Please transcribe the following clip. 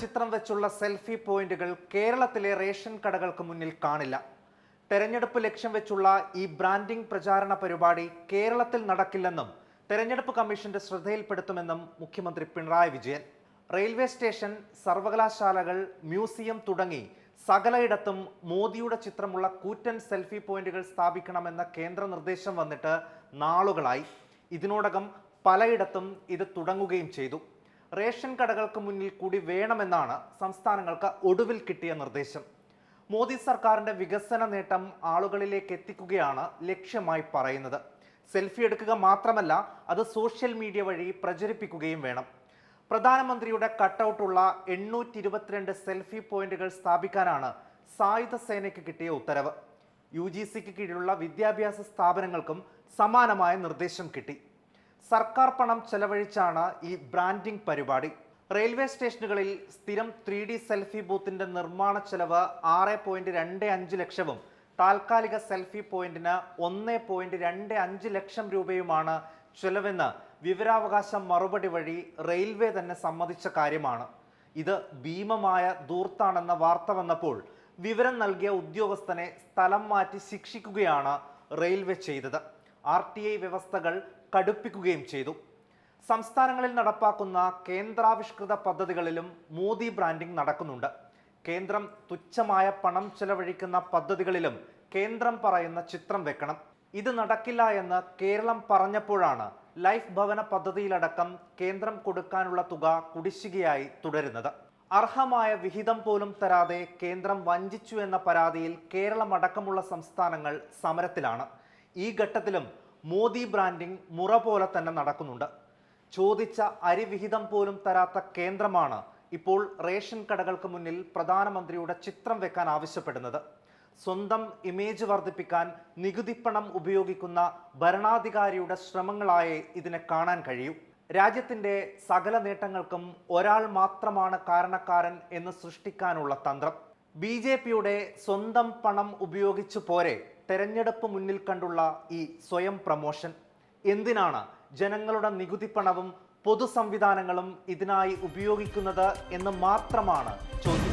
ചിത്രം വെച്ചുള്ള സെൽഫി പോയിന്റുകൾ കേരളത്തിലെ റേഷൻ കടകൾക്ക് മുന്നിൽ കാണില്ല. തെരഞ്ഞെടുപ്പ് ലക്ഷ്യം വെച്ചുള്ള ഈ ബ്രാൻഡിംഗ് പ്രചാരണ പരിപാടി കേരളത്തിൽ നടക്കില്ലെന്നും തെരഞ്ഞെടുപ്പ് കമ്മീഷന്റെ ശ്രദ്ധയിൽപ്പെടുത്തുമെന്നും മുഖ്യമന്ത്രി പിണറായി വിജയൻ. റെയിൽവേ സ്റ്റേഷൻ സർവകലാശാലകൾ മ്യൂസിയം തുടങ്ങി സകലയിടത്തും മോദിയുടെ ചിത്രമുള്ള കൂറ്റൻ സെൽഫി പോയിന്റുകൾ സ്ഥാപിക്കണമെന്ന കേന്ദ്ര നിർദ്ദേശം വന്നിട്ട് നാളുകളായി. ഇതിനോടകം പലയിടത്തും ഇത് തുടങ്ങുകയും ചെയ്തു. റേഷൻ കടകൾക്ക് മുന്നിൽ കൂടി വേണമെന്നാണ് സംസ്ഥാനങ്ങൾക്ക് ഒടുവിൽ കിട്ടിയ നിർദ്ദേശം. മോദി സർക്കാരിന്റെ വികസന നേട്ടം ആളുകളിലേക്ക് എത്തിക്കുകയാണ് ലക്ഷ്യമായി പറയുന്നത്. സെൽഫി എടുക്കുക മാത്രമല്ല അത് സോഷ്യൽ മീഡിയ വഴി പ്രചരിപ്പിക്കുകയും വേണം. പ്രധാനമന്ത്രിയുടെ കട്ടൗട്ടുള്ള എണ്ണൂറ്റി ഇരുപത്തിരണ്ട് സെൽഫി പോയിന്റുകൾ സ്ഥാപിക്കാനാണ് സായുധ സേനയ്ക്ക് കിട്ടിയ ഉത്തരവ്. യു ജി സിക്ക് കീഴിലുള്ള വിദ്യാഭ്യാസ സ്ഥാപനങ്ങൾക്കും സമാനമായ നിർദ്ദേശം കിട്ടി. സർക്കാർ പണം ചെലവഴിച്ചാണ് ഈ ബ്രാൻഡിംഗ് പരിപാടി. റെയിൽവേ സ്റ്റേഷനുകളിൽ സ്ഥിരം ത്രീ ഡി സെൽഫി ബൂത്തിന്റെ നിർമ്മാണ ചെലവ് ആറ് പോയിന്റ് രണ്ട് അഞ്ച് ലക്ഷവും താൽക്കാലിക സെൽഫി പോയിന്റിന് ഒന്ന് പോയിന്റ് രണ്ട് അഞ്ച് ലക്ഷം രൂപയുമാണ് ചെലവെന്ന് വിവരാവകാശ മറുപടി വഴി റെയിൽവേ തന്നെ സമ്മതിച്ച കാര്യമാണ്. ഇത് ഭീമമായ ദൂർത്താണെന്ന വാർത്ത വന്നപ്പോൾ വിവരം നൽകിയ ഉദ്യോഗസ്ഥനെ സ്ഥലം മാറ്റി ശിക്ഷിക്കുകയാണ് റെയിൽവേ ചെയ്തത്. ആർ ടി ഐ വ്യവസ്ഥകൾ കടുപ്പിക്കുകയും ചെയ്തു. സംസ്ഥാനങ്ങളിൽ നടപ്പാക്കുന്ന കേന്ദ്രാവിഷ്കൃത പദ്ധതികളിലും മോദി ബ്രാൻഡിംഗ് നടക്കുന്നുണ്ട്. കേന്ദ്രം തുച്ഛമായ പണം ചെലവഴിക്കുന്ന പദ്ധതികളിലും കേന്ദ്രം പറയുന്ന ചിത്രം വെക്കണം. ഇത് നടക്കില്ല എന്ന് കേരളം പറഞ്ഞപ്പോഴാണ് ലൈഫ് ഭവന പദ്ധതിയിലടക്കം കേന്ദ്രം കൊടുക്കാനുള്ള തുക കുടിശ്ശികയായി തുടരുന്നത്. അർഹമായ വിഹിതം പോലും തരാതെ കേന്ദ്രം വഞ്ചിച്ചു എന്ന പരാതിയിൽ കേരളം അടക്കമുള്ള സംസ്ഥാനങ്ങൾ സമരത്തിലാണ്. ഈ ഘട്ടത്തിലും മോദി ബ്രാൻഡിംഗ് മുറ പോലെ തന്നെ നടക്കുന്നുണ്ട്. ചോദിച്ച അരിവിഹിതം പോലും തരാത്ത കേന്ദ്രമാണ് ഇപ്പോൾ റേഷൻ കടകൾക്ക് മുന്നിൽ പ്രധാനമന്ത്രിയുടെ ചിത്രം വെക്കാൻ ആവശ്യപ്പെടുന്നത്. സ്വന്തം ഇമേജ് വർദ്ധിപ്പിക്കാൻ നികുതിപ്പണം ഉപയോഗിക്കുന്ന ഭരണാധികാരിയുടെ ശ്രമങ്ങളായേ ഇതിനെ കാണാൻ കഴിയൂ. രാജ്യത്തിന്റെ സകല നേട്ടങ്ങൾക്കും ഒരാൾ മാത്രമാണ് കാരണക്കാരൻ എന്ന് സൃഷ്ടിക്കാനുള്ള തന്ത്രം. ബി സ്വന്തം പണം ഉപയോഗിച്ചു പോരെ തെരഞ്ഞെടുപ്പ് മുന്നിൽ കണ്ടുള്ള ഈ സ്വയം പ്രമോഷൻ. എന്തിനാണ് ജനങ്ങളുടെ നികുതി പണവും പൊതു സംവിധാനങ്ങളും ഇതിനായി ഉപയോഗിക്കുന്നത് എന്ന് മാത്രമാണ് ചോദ്യം.